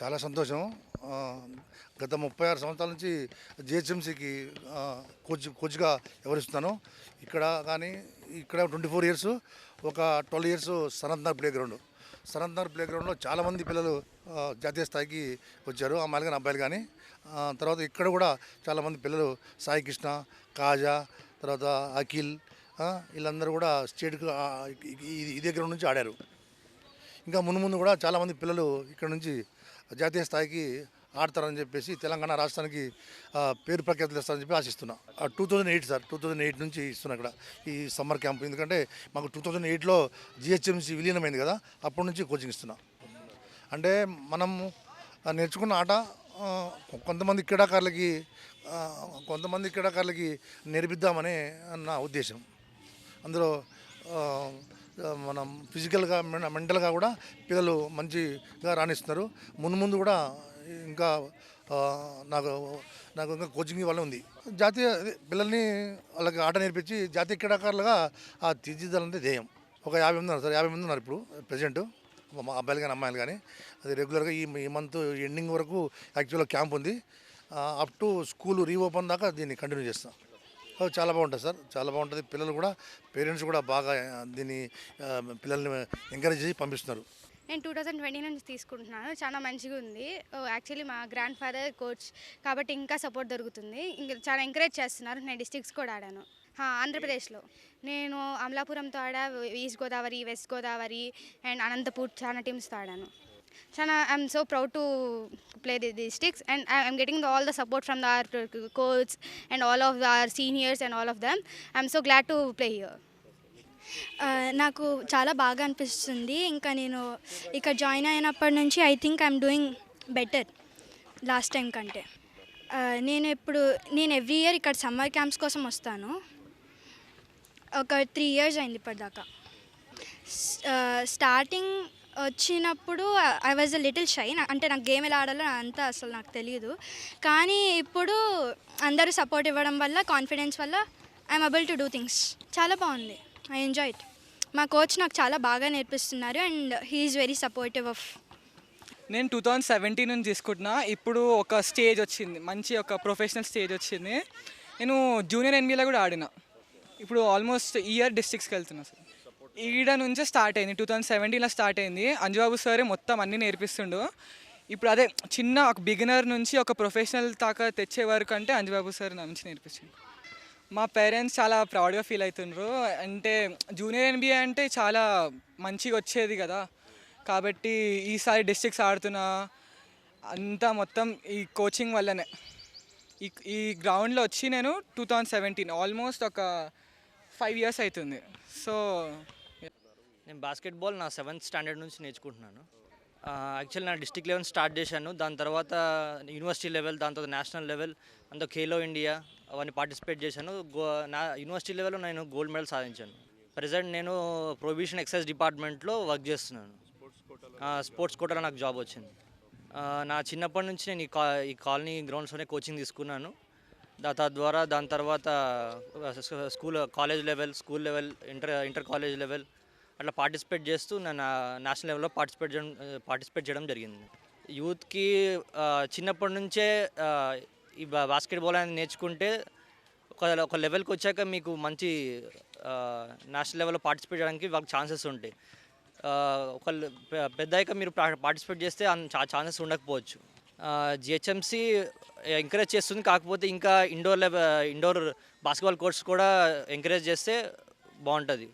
చాలా సంతోషం. గత ముప్పై ఆరు సంవత్సరాల నుంచి జిహెచ్ఎంసీకి కోచ్ కోచ్గా వ్యవహరిస్తున్నాను. ఇక్కడ కానీ ఇక్కడ ట్వంటీ ఫోర్ ఇయర్స్ ఒక ట్వెల్వ్ ఇయర్స్ సనంతనార్ ప్లే గ్రౌండ్ సనత్నగర్ ప్లే గ్రౌండ్లో చాలామంది పిల్లలు జాతీయ స్థాయికి వచ్చారు అమ్మాయిలు కానీ అబ్బాయిలు కానీ. తర్వాత ఇక్కడ కూడా చాలామంది పిల్లలు సాయి కృష్ణ కాజా తర్వాత అఖిల్ వీళ్ళందరూ కూడా స్టేట్కి ఇదే గ్రౌండ్ నుంచి ఆడారు. ఇంకా ముందు ముందు కూడా చాలామంది పిల్లలు ఇక్కడ నుంచి జాతీయ స్థాయికి ఆడతారని చెప్పేసి తెలంగాణ రాష్ట్రానికి పేరు ప్రఖ్యాతులు ఇస్తారని చెప్పి ఆశిస్తున్నా. Two thousand eight sir two thousand eight నుంచి ఇస్తున్నా ఇక్కడ ఈ సమ్మర్ క్యాంప్ ఎందుకంటే మాకు టూ థౌజండ్ ఎయిట్లో జిహెచ్ఎంసీ విలీనమైంది కదా అప్పటి నుంచి కోచింగ్ ఇస్తున్నా. అంటే మనం నేర్చుకున్న ఆట కొంతమంది క్రీడాకారులకి కొంతమంది క్రీడాకారులకి నేర్పిద్దామనే నా ఉద్దేశం. అందులో మనం ఫిజికల్గా మె- మెంటల్గా కూడా పిల్లలు మంచిగా రాణిస్తున్నారు. ముందు ముందు కూడా ఇంకా నాకు నాకు ఇంకా కోచింగ్ వల్ల ఉంది. జాతీయ పిల్లల్ని వాళ్ళకి ఆట నేర్పించి జాతీయ క్రీడాకారులుగా ఆ తీర్చిదిద్దాలంటే ధ్యేయం. ఒక యాభై మంది ఉన్నారు సార్. యాభై మంది ఉన్నారు ఇప్పుడు ప్రజెంట్ మా అబ్బాయిలు కానీ అమ్మాయిలు కానీ. అది రెగ్యులర్గా ఈ ఈ మంత్ ఎండింగ్ వరకు యాక్చువల్గా క్యాంప్ ఉంది. అప్ టు స్కూల్ రీఓపెన్ దాకా దీన్ని కంటిన్యూ చేస్తాం. చాలా బాగుంటుంది సార్. చాలా బాగుంటుంది. పిల్లలు కూడా పేరెంట్స్ కూడా బాగా దీన్ని పిల్లల్ని ఎంకరేజ్ చేసి పంపిస్తున్నారు. నేను టూ థౌజండ్ ట్వంటీ నుంచి తీసుకుంటున్నాను. చాలా మంచిగా ఉంది. యాక్చువల్లీ మా గ్రాండ్ ఫాదర్ కోచ్ కాబట్టి ఇంకా సపోర్ట్ దొరుకుతుంది. ఇంకా చాలా ఎంకరేజ్ చేస్తున్నారు. నేను డిస్ట్రిక్ట్స్ కూడా ఆడాను. ఆంధ్రప్రదేశ్లో. నేను అమలాపురంతో ఆడా east Godavari west Godavari and Anantapur చాలా టీమ్స్తో ఆడాను. చాలా I'm so proud to play the districts and I'm getting all the support from the coach and all of the seniors and all of them I'm so glad to play here నాకు చాలా బాగా అనిపిస్తుంది. ఇంకా నేను ఇక్కడ join అయినప్పటి నుంచి I think I'm doing better last time కంటే. Uh, నేను ఇప్పుడు నేను ఎవ్రీ ఇయర్ ఇక్కడ సమ్మర్ క్యాంప్స్ కోసం వస్తాను. ఒక త్రీ ఇయర్స్ అయింది ఇప్పటిదాకా. స్టార్టింగ్ వచ్చినప్పుడు I was a little shy అంటే నాకు గేమ్ ఎలా ఆడాలో అంతా అసలు నాకు తెలియదు కానీ ఇప్పుడు అందరూ సపోర్ట్ ఇవ్వడం వల్ల కాన్ఫిడెన్స్ వల్ల I'm able to do things చాలా బాగుంది. ఐ ఎంజాయ్ ఇట్ మా కోచ్ నాకు చాలా బాగా నేర్పిస్తున్నారు and he's very supportive of నేను టూ థౌజండ్ సెవెంటీన్ నుంచి తీసుకుంటున్నా. ఇప్పుడు ఒక స్టేజ్ వచ్చింది. మంచి ఒక ప్రొఫెషనల్ స్టేజ్ వచ్చింది. నేను జూనియర్ ఎన్బీలో కూడా ఆడిన. ఇప్పుడు ఆల్మోస్ట్ ఇయర్ డిస్ట్రిక్ట్స్కి వెళ్తున్నా సార్. ఈడ నుంచే స్టార్ట్ అయింది. టూ థౌజండ్ సెవెంటీన్లో స్టార్ట్ అయింది. అంజుబాబు సారే మొత్తం అన్నీ నేర్పిస్తుండు. ఇప్పుడు అదే చిన్న ఒక బిగినర్ నుంచి ఒక ప్రొఫెషనల్ దాకా తెచ్చే వరకు అంటే అంజుబాబు సార్ నా నుంచి నేర్పించింది మా పేరెంట్స్ చాలా ప్రౌడ్గా ఫీల్ అవుతుండ్రు అంటే జూనియర్ ఎన్బిఏ అంటే చాలా మంచిగా వచ్చేది కదా. కాబట్టి ఈసారి డిస్ట్రిక్ట్స్ ఆడుతున్నా. అంతా మొత్తం ఈ కోచింగ్ వల్లనే. ఈ ఈ గ్రౌండ్లో వచ్చి నేను టూ థౌజండ్ సెవెంటీన్ ఆల్మోస్ట్ ఒక ఫైవ్ ఇయర్స్ అవుతుంది సో నేను బాస్కెట్బాల్ నా సెవెంత్ స్టాండర్డ్ నుంచి నేర్చుకుంటున్నాను. యాక్చువల్ నా డిస్టిక్ లెవెల్ స్టార్ట్ చేశాను. దాని తర్వాత యూనివర్సిటీ లెవెల్ దాని తర్వాత నేషనల్ లెవెల్ అంతా ఖేలో ఇండియా అవన్నీ పార్టిసిపేట్ చేశాను. గో నా యూనివర్సిటీ లెవెల్లో నేను గోల్డ్ మెడల్ సాధించాను. ప్రజెంట్ నేను ప్రొవిషన్ ఎక్సైజ్ డిపార్ట్మెంట్లో వర్క్ చేస్తున్నాను. స్పోర్ట్స్ కోటాలో నాకు జాబ్ వచ్చింది. నా చిన్నప్పటి నుంచి నేను ఈ కా ఈ కాలనీ గ్రౌండ్స్లోనే కోచింగ్ తీసుకున్నాను. తద్వారా దాని తర్వాత school college level school level inter inter college level అట్లా పార్టిసిపేట్ చేస్తూ నేను నేషనల్ లెవెల్లో పార్టిసిపేట్ చేయడం పార్టిసిపేట్ చేయడం జరిగింది. యూత్కి చిన్నప్పటి నుంచే ఈ బాస్కెట్బాల్ అనేది నేర్చుకుంటే ఒక ఒక లెవెల్కి వచ్చాక మీకు మంచి నేషనల్ లెవెల్లో పార్టిసిపేట్ చేయడానికి వాళ్ళకి ఛాన్సెస్ ఉంటాయి. ఒక పెద్ద అయ్యాక మీరు పార్టిసిపేట్ చేస్తే ఛాన్సెస్ ఉండకపోవచ్చు. జిహెచ్ఎంసీ ఎంకరేజ్ చేస్తుంది కాకపోతే ఇంకా indoor level indoor basketball courts కూడా ఎంకరేజ్ చేస్తే బాగుంటుంది.